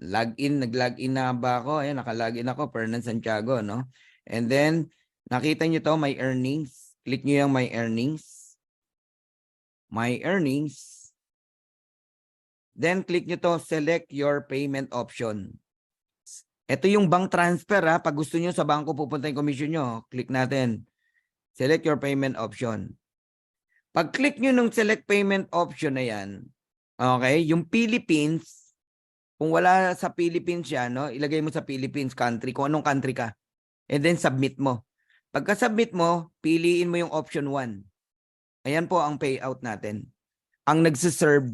login, nag-login na ba ako? Ayan, naka-login ako, Fernan Santiago, no? And then, nakita nyo to, my earnings. Click nyo yung my earnings. My earnings. Then, click nyo to, select your payment option. Ito yung bank transfer ha. Pag gusto nyo sa bangko pupunta yung commission nyo, click natin. Select your payment option. Pag click nyo nung select payment option na yan, okay, yung Philippines, kung wala sa Philippines siya, no, ilagay mo sa Philippines country, kung anong country ka. And then submit mo. Pagka-submit mo, piliin mo yung option 1. Ayan po ang payout natin. Ang nagsiserve,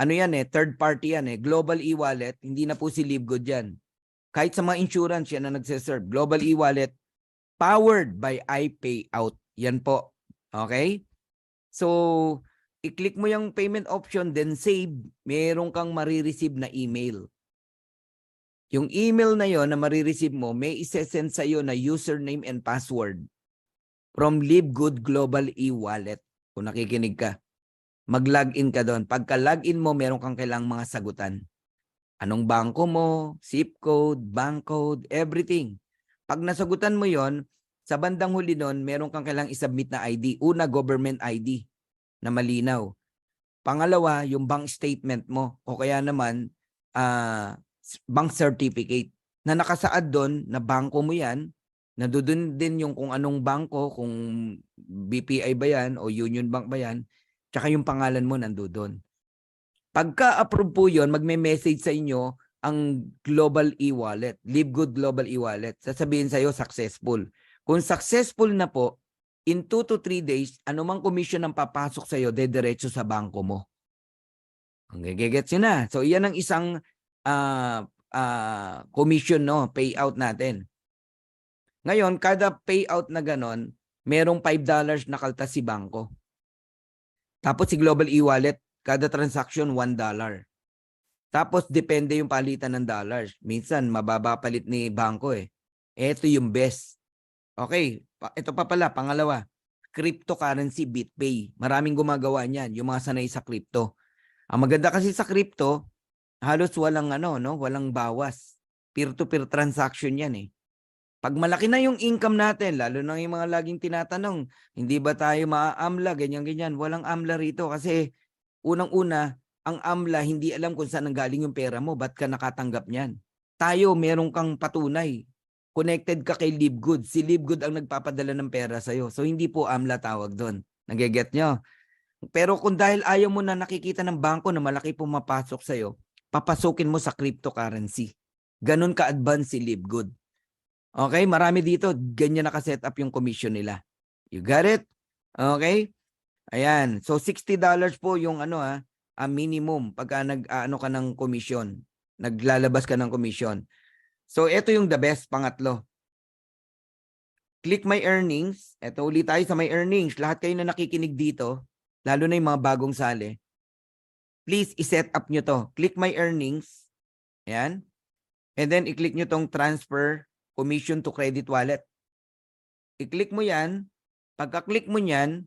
ano yan eh, third party yan eh, global e-wallet, hindi na po si Livegood yan. Kahit sa mga insurance, yan na nagsiserve. Global e-wallet, powered by iPayout. Yan po. Okay? So, i-click mo yung payment option, then save, meron kang marireceive na email. Yung email na yon na marireceive mo, may isesend sa iyo na username and password from Livegood Global e-wallet. Kung nakikinig ka, mag-login ka doon. Pagka-login mo, meron kang kailang mga sagutan. Anong bangko mo, zip code, bank code, everything. Pag nasagutan mo yon, sa bandang huli nun, meron kang kailang isubmit na ID. Una, government ID na malinaw. Pangalawa, yung bank statement mo o kaya naman s- bank certificate na nakasaad doon na bangko mo yan, na doon din yung kung anong bangko, kung BPI ba yan o Union Bank ba yan, tsaka yung pangalan mo nandoon. Pagka-approve po yun, magme-message sa inyo ang Global e-wallet, Livegood Global e-wallet. Sasabihin sa iyo successful. Kung successful na po, in 2 to 3 days, anumang commission ang papasok sa iyo, dediretso sa bangko mo. Ang gigets yun na. So, yan ang isang ah ah, commission, no? Payout natin. Ngayon, kada payout na ganon, merong $5 na kaltas si bangko. Tapos si Global e-wallet, kada transaction $1. Tapos depende yung palitan ng dollars. Minsan mababa palit ni bangko eh. Ito yung best. Okay, ito pa pala, pangalawa. Cryptocurrency BitPay. Maraming gumagawa niyan, yung mga sanay sa crypto. Ang maganda kasi sa crypto, halos walang ano, no, walang bawas. Peer-to-peer transaction 'yan eh. Pag malaki na yung income natin, lalo na yung mga laging tinatanong, hindi ba tayo maa-AMLA, ganyan-ganyan. Walang AMLA rito kasi unang-una, ang AMLA hindi alam kung saan nanggaling yung pera mo, ba't ka nakatanggap niyan. Tayo, meron kang patunay. Connected ka kay Livegood. Si Livegood ang nagpapadala ng pera sa'yo. So, hindi po AMLA tawag doon. Nageget nyo? Pero kung dahil ayaw mo na nakikita ng bangko na malaki pumapasok sa'yo, papasukin mo sa cryptocurrency. Ganon ka-advance si Livegood. Okay, marami dito, ganyan nakaset up yung commission nila. You got it? Okay? Ayan. So $60 po yung ano ah, a minimum pagka nag ano ka ng commission. Naglalabas ka ng commission. So ito yung the best pangatlo. Click my earnings. Ito ulit tayo sa my earnings. Lahat kayo na nakikinig dito, lalo na yung mga bagong sali. Please i-set up nyo to. Click my earnings. Ayan. And then i-click nyo tong transfer commission to credit wallet. I-click mo yan. Pagka-click mo yan,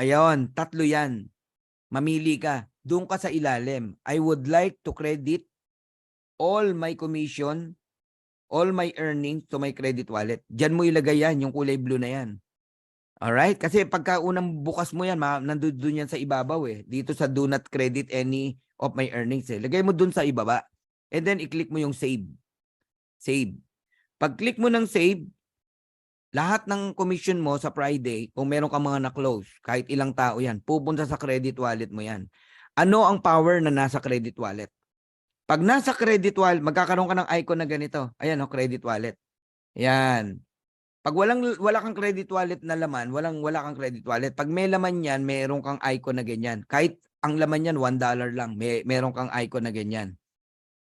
ayun, tatlo yan. Mamili ka. Doon ka sa ilalim. I would like to credit all my commission, all my earnings to my credit wallet. Diyan mo ilagay yan, yung kulay blue na yan. Alright? Kasi pagka unang bukas mo yan, nandun yan sa ibabaw eh. Dito sa do not credit any of my earnings eh. Lagay mo dun sa ibaba. And then i-click mo yung save. Save. Pag-click mo ng save, lahat ng commission mo sa Friday, kung meron kang mga na-close, kahit ilang tao yan, pupunta sa credit wallet mo yan. Ano ang power na nasa credit wallet? Pag nasa credit wallet, magkakaroon ka ng icon na ganito. Ayan, oh, credit wallet. Yan. Pag walang wala kang credit wallet na laman, walang wala kang credit wallet. Pag may laman yan, meron kang icon na ganyan. Kahit ang laman yan, $1 lang, may meron kang icon na ganyan.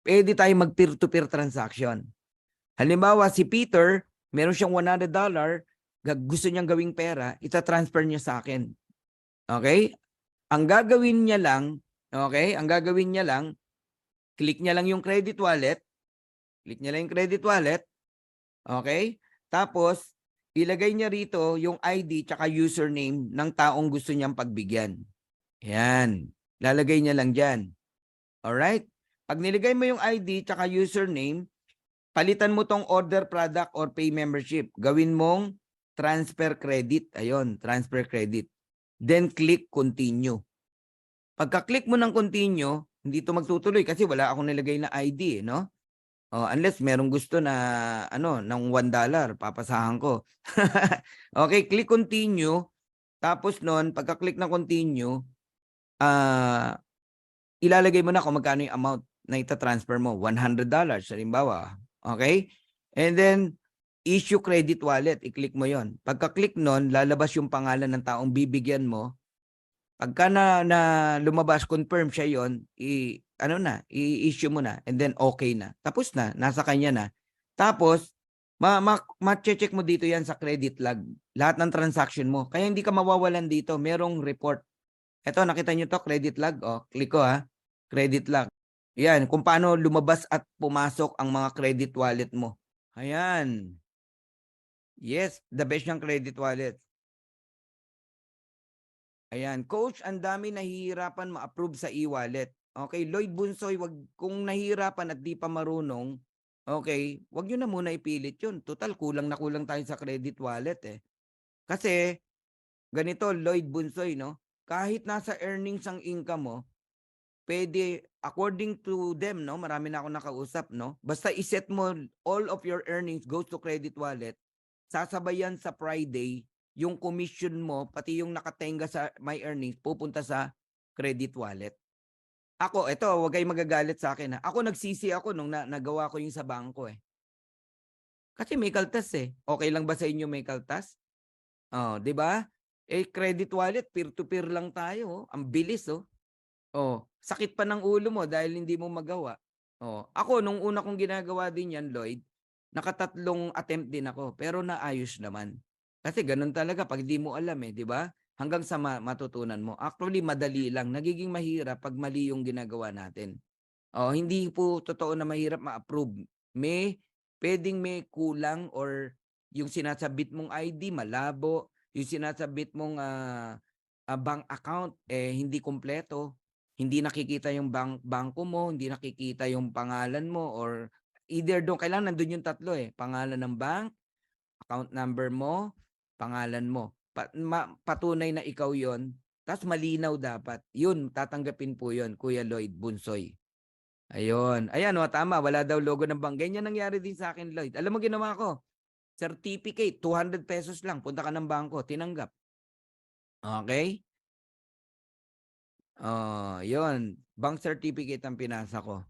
Pwede tayo mag peer-to-peer transaction. Halimbawa, si Peter, meron siyang $100, gag- gusto niyang gawing pera, ita-transfer niya sa akin. Okay? Ang gagawin niya lang, okay? Ang gagawin niya lang, click niya lang yung credit wallet, click niya lang yung credit wallet, okay? Tapos, ilagay niya rito yung ID tsaka username ng taong gusto niyang pagbigyan. Yan. Lalagay niya lang dyan. Alright? Pag niligay mo yung ID tsaka username, palitan mo tong order product or pay membership. Gawin mong transfer credit. Ayun, transfer credit. Then click continue. Pagka-click mo ng continue, hindi to magtutuloy kasi wala akong nilagay na ID, eh, no? Oh, unless merong gusto na ano, ng $1, papasahan ko. okay, click continue. Tapos noon, pagka-click na continue, ah ilalagay mo na kung magkano yung amount na ita-transfer mo. $100, halimbawa. Okay? And then, issue credit wallet. I-click mo yon. Pagka-click nun, lalabas yung pangalan ng taong bibigyan mo. Pagka na, na lumabas, confirm siya yon, i, ano na, i-issue mo na. And then, okay na. Tapos na. Nasa kanya na. Tapos, ma, ma, ma-check mo dito yan sa credit log. Lahat ng transaction mo. Kaya hindi ka mawawalan dito. Merong report. Ito, nakita nyo to, credit log. O, click ko ha. Credit log. Yan, kung paano lumabas at pumasok ang mga credit wallet mo. Ayan. Yes, the best yung credit wallet. Ayan, coach, ang dami nahihirapan ma-approve sa e-wallet. Okay, Lloyd Bunsoy, wag kung nahihirapan at di pa marunong, okay, wag niyo na muna ipilit 'yun. Total kulang na kulang tayo sa credit wallet eh. Kasi ganito Lloyd Bunsoy, no? Kahit nasa earnings ang income mo, pwede according to them, no? Marami na ako nakausap, no? Basta iset mo all of your earnings goes to credit wallet, sasabayan sa Friday yung commission mo, pati yung nakatenga sa my earnings, pupunta sa credit wallet. Ako, eto, huwag kayong magagalit sa akin. Ha? Ako nagsisi ako nung na, nagawa ko yung sa bangko eh. Kasi may kaltas eh. Okay lang ba sa inyo may kaltas? Oh, 'di ba? Eh credit wallet peer to peer lang tayo, oh. Ang bilis oh. Oh, sakit pa ng ulo mo dahil hindi mo magawa. Oh, ako nung una kong ginagawa din 'yan, Lloyd, nakatatlong attempt din ako, pero naayos naman. Kasi ganun talaga pag di mo alam eh, 'di ba? Hanggang sa ma- matutunan mo. Actually, madali lang. Nagiging mahirap pag mali yung ginagawa natin. Oh, hindi po totoo na mahirap ma-approve. May pwedeng may kulang or yung sinasabit mong ID malabo, yung sinasabit mong ah, ah, bank account eh hindi kumpleto, hindi nakikita yung bank bangko mo, hindi nakikita yung pangalan mo or either doon kailangan nandun yung tatlo eh, pangalan ng bank, account number mo, pangalan mo. Patunay na ikaw 'yon. Tapos malinaw dapat. Yun, tatanggapin po 'yon, Kuya Lloyd Bunsoy. Ayun. Ayan, o, tama. Wala daw logo ng bank. Ganyan nangyari din sa akin, Lloyd. Alam mo ginawa ko? Certificate, 200 pesos lang. Punta ka ng bangko, tinanggap. Okay? Oh, yun. Bank certificate ang pinasa ko.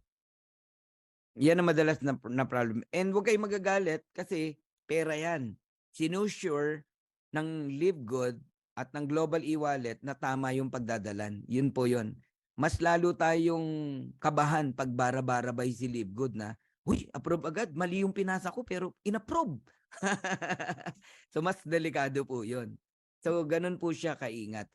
Yan ang madalas na, na problem. And huwag kayong magagalit kasi pera yan. Sinusure ng Live Good at ng Global e-wallet na tama yung pagdadalan. Yun po yun. Mas lalo tayong kabahan pag bara-barabay si Live Good na, Uy, approve agad. Mali yung pinasa ko pero inapprove. so mas delikado po yun. So ganun po siya kaingat.